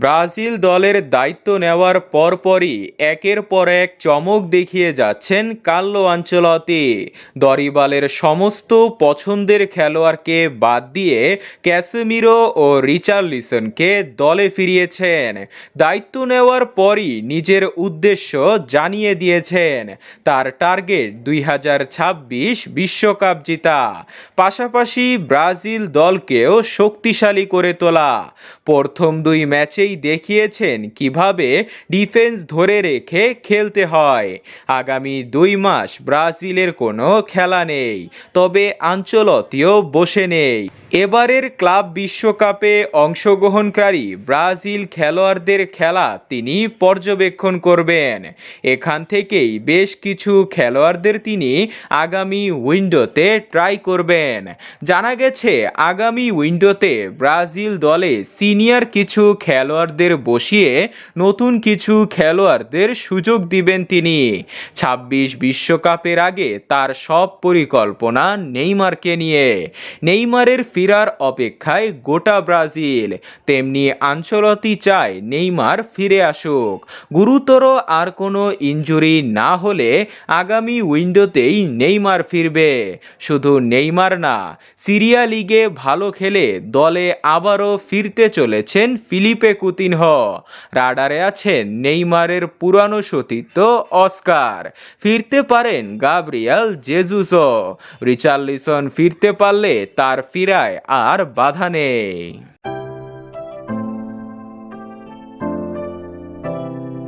Brazil দলের দায়িত্ব নেওয়ার পরপরই একের পর এক চমক দেখিয়ে যাচ্ছেন কার্লো আঞ্চলতি। দরিবালের সমস্ত পছন্দের খেলোয়াড়কে বাদ দিয়ে ক্যাসেমিরো ও রিচার্লিসনকে দলে ফিরিয়েছেন। দায়িত্ব নেওয়ার পরই নিজের উদ্দেশ্য জানিয়ে দিয়েছেন। তার টার্গেট দুই বিশ্বকাপ জেতা। পাশাপাশি ব্রাজিল দলকেও শক্তিশালী করে তোলা। প্রথম দুই ম্যাচেই দেখিয়েছেন কীভাবে ডিফেন্স ধরে রেখে খেলতে হয়। আগামী দুই মাস ব্রাজিলের কোনো খেলা নেই, তবে আঞ্চলতীয় বসে নেই। এবারের ক্লাব বিশ্বকাপে অংশগ্রহণকারী ব্রাজিল খেলোয়াড়দের খেলা তিনি পর্যবেক্ষণ করবেন। এখান থেকেই বেশ কিছু খেলোয়াড়দের তিনি আগামী উইন্ডোতে ট্রাই করবেন। জানা গেছে, আগামী উইন্ডোতে ব্রাজিল দলে সিনিয়র কিছু খেলোয়াড়দের বসিয়ে নতুন কিছু খেলোয়াড়দের সুযোগ দিবেন তিনি। ছাব্বিশ বিশ্বকাপের আগে তার সব পরিকল্পনা নেইমারকে নিয়ে। নেইমারের ফেরার অপেক্ষায় গোটা ব্রাজিল, তেমনি আঞ্চলতি চায় নেইমার ফিরে আসুক। গুরুতর আর কোনো ইনজুরি না হলে আগামী উইন্ডোতেই নেইমার ফিরবে। শুধু নেইমার না, সিরিয়া লিগে ভালো খেলে দলে আবারও ফিরতে চলেছেন ফিলিপে কুতিনহ। রাডারে আছেন নেইমারের পুরানো সতীর্থ অস্কার। ফিরতে পারেন গাব্রিয়াল জেজুসও রিচার্লিসন ফিরতে পারলে তার ফিরায় আর বাধা নেই।